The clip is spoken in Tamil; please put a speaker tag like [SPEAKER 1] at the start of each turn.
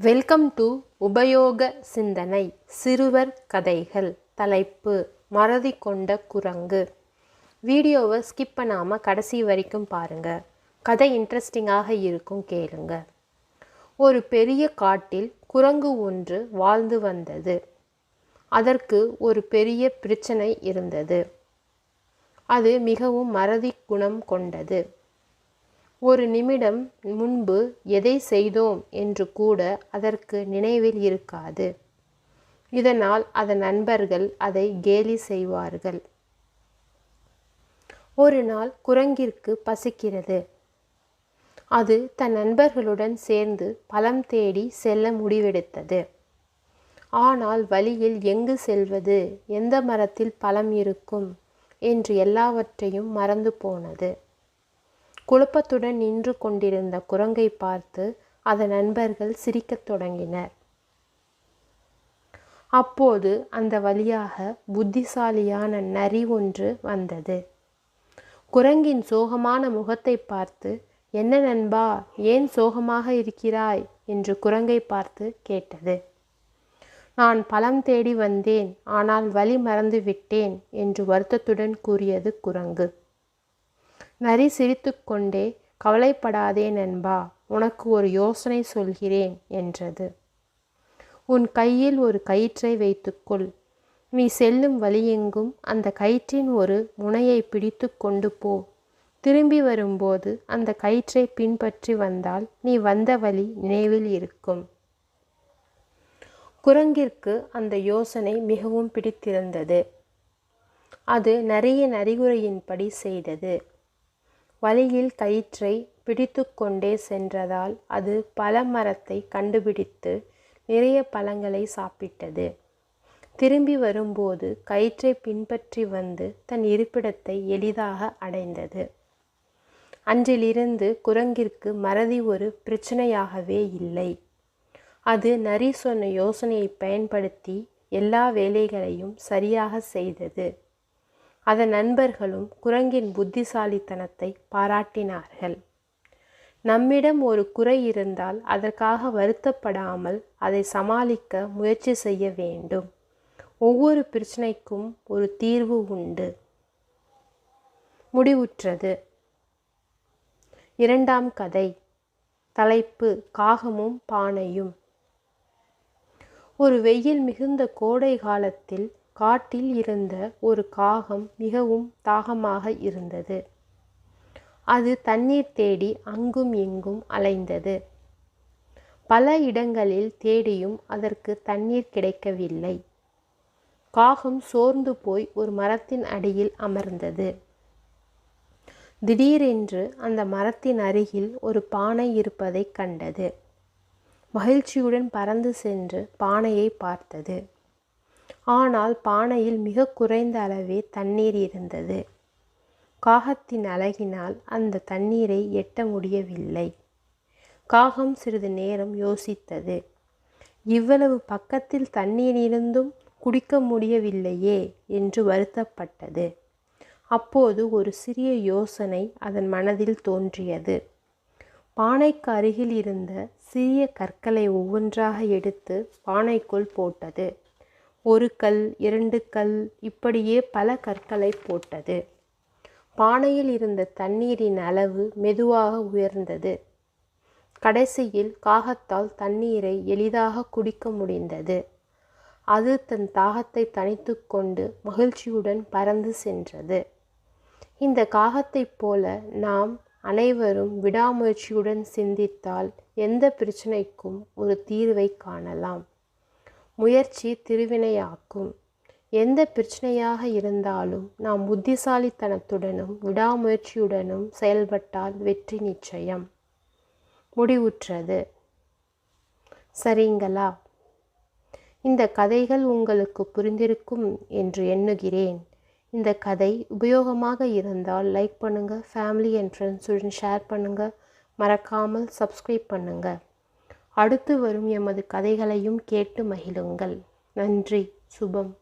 [SPEAKER 1] வெல்கம் டு உபயோக சிந்தனை சிறுவர் கதைகள் தலைப்பு மறதி கொண்ட குரங்கு. வீடியோவை ஸ்கிப் பண்ணாமல் கடைசி வரைக்கும் பாருங்கள் கதை இன்ட்ரெஸ்டிங்காக இருக்கும் கேளுங்க. ஒரு பெரிய காட்டில் குரங்கு ஒன்று வாழ்ந்து வந்தது. அதற்கு ஒரு பெரிய பிரச்சனை இருந்தது. அது மிகவும் மறதி குணம் கொண்டது. ஒரு நிமிடம் முன்பு எதை செய்தோம் என்று கூட அதற்கு நினைவில் இருக்காது. இதனால் அதன் நண்பர்கள் அதை கேலி செய்வார்கள். ஒரு நாள் குரங்கிற்கு பசிக்கிறது. அது தன் நண்பர்களுடன் சேர்ந்து பழம் தேடி செல்ல முடிவெடுத்தது. ஆனால் வழியில் எங்கு செல்வது? எந்த மரத்தில் பழம் இருக்கும்? என்று எல்லாவற்றையும் மறந்து போனது. குழப்பத்துடன் நின்று கொண்டிருந்த குரங்கை பார்த்து அதன் நண்பர்கள் சிரிக்கத் தொடங்கினர். அப்போது அந்த வழியாக புத்திசாலியான நரி ஒன்று வந்தது. குரங்கின் சோகமான முகத்தை பார்த்து என்ன நண்பா ஏன் சோகமாக இருக்கிறாய்? என்று குரங்கை பார்த்து கேட்டது. நான் பழம் தேடி வந்தேன் ஆனால் வழி மறந்து விட்டேன் என்று வருத்தத்துடன் கூறியது குரங்கு. நரி சிரித்துக்கொண்டே கவலைப்படாதே நண்பா உனக்கு ஒரு யோசனை சொல்கிறேன் என்றது. உன் கையில் ஒரு கயிற்றை வைத்துக்கொள். நீ செல்லும் வழியெங்கும் அந்த கயிற்றின் ஒரு முனையை பிடித்து கொண்டு போ. திரும்பி வரும்போது அந்த கயிற்றை பின்பற்றி வந்தால் நீ வந்த வழி நினைவில் இருக்கும். குரங்கிற்கு அந்த யோசனை மிகவும் பிடித்திருந்தது. அது நிறைய அறிகுறையின்படி செய்தது. வழியில் கயிற்றை பிடித்து கொண்டே சென்றதால் அது பல மரத்தை கண்டுபிடித்து நிறைய பழங்களை சாப்பிட்டது. திரும்பி வரும்போது கயிற்றை பின்பற்றி வந்து தன் இருப்பிடத்தை எளிதாக அடைந்தது. அன்றிலிருந்து குரங்கிற்கு மறதி ஒரு பிரச்சனையாகவே இல்லை. அது நரி சொன்ன யோசனையை பயன்படுத்தி எல்லா வேலைகளையும் சரியாக செய்தது. அதன் நண்பர்களும் குரங்கின் புத்திசாலித்தனத்தை பாராட்டினார்கள். நம்மிடம் ஒரு குறை இருந்தால் அதற்காக வருத்தப்படாமல் அதை சமாளிக்க முயற்சி செய்ய வேண்டும். ஒவ்வொரு பிரச்சனைக்கும் ஒரு தீர்வு உண்டு. முடிவுற்றது. இரண்டாம் கதை. தலைப்பு காகமும் பானையும். ஒரு வெயில் மிகுந்த கோடை காலத்தில் காட்டில் இருந்த ஒரு காகம் மிகவும் தாகமாக இருந்தது. அது தண்ணீர் தேடி அங்கும் இங்கும் அலைந்தது. பல இடங்களில் தேடியும் அதற்கு தண்ணீர் கிடைக்கவில்லை. காகம் சோர்ந்து போய் ஒரு மரத்தின் அடியில் அமர்ந்தது. திடீரென்று அந்த மரத்தின் அருகில் ஒரு பானை இருப்பதை கண்டது. மகிழ்ச்சியுடன் பறந்து சென்று பானையை பார்த்தது. ஆனால் பானையில் மிக குறைந்த அளவே தண்ணீர் இருந்தது. காகத்தின் அழகினால் அந்த தண்ணீரை எட்ட முடியவில்லை. காகம் சிறிது நேரம் யோசித்தது. இவ்வளவு பக்கத்தில் தண்ணீர் இருந்தும் குடிக்க முடியவில்லையே என்று வருத்தப்பட்டது. அப்போது ஒரு சிறிய யோசனை அதன் மனதில் தோன்றியது. பானைக்கு அருகில் இருந்த சிறிய கற்களை ஒவ்வொன்றாக எடுத்து பானைக்குள் போட்டது. ஒரு கல் இரண்டு கல் இப்படியே பல கற்களை போட்டது. பானையில் இருந்த தண்ணீரின் அளவு மெதுவாக உயர்ந்தது. கடைசியில் காகத்தால் தண்ணீரை எளிதாக குடிக்க முடிந்தது. அது தன் தாகத்தை தணித்து கொண்டு மகிழ்ச்சியுடன் பறந்து சென்றது. இந்த காகத்தைப் போல நாம் அனைவரும் விடாமுயற்சியுடன் சிந்தித்தால் எந்த பிரச்சனைக்கும் ஒரு தீர்வை காணலாம். முயற்சி திருவினையாக்கும். எந்த பிரச்சனையாக இருந்தாலும் நாம் புத்திசாலித்தனத்துடனும் விடாமுயற்சியுடனும் செயல்பட்டால் வெற்றி நிச்சயம். முடிவுற்றது. சரிங்களா? இந்த கதைகள் உங்களுக்கு புரிந்திருக்கும் என்று எண்ணுகிறேன். இந்த கதை உபயோகமாக இருந்தால் லைக் பண்ணுங்கள் ஃபேமிலி அண்ட் ஃப்ரெண்ட்ஸுடன் ஷேர் பண்ணுங்கள் மறக்காமல் சப்ஸ்கிரைப் பண்ணுங்கள் அடுத்து வரும் எமது கதைகளையும் கேட்டு மகிழுங்கள். நன்றி. சுபம்.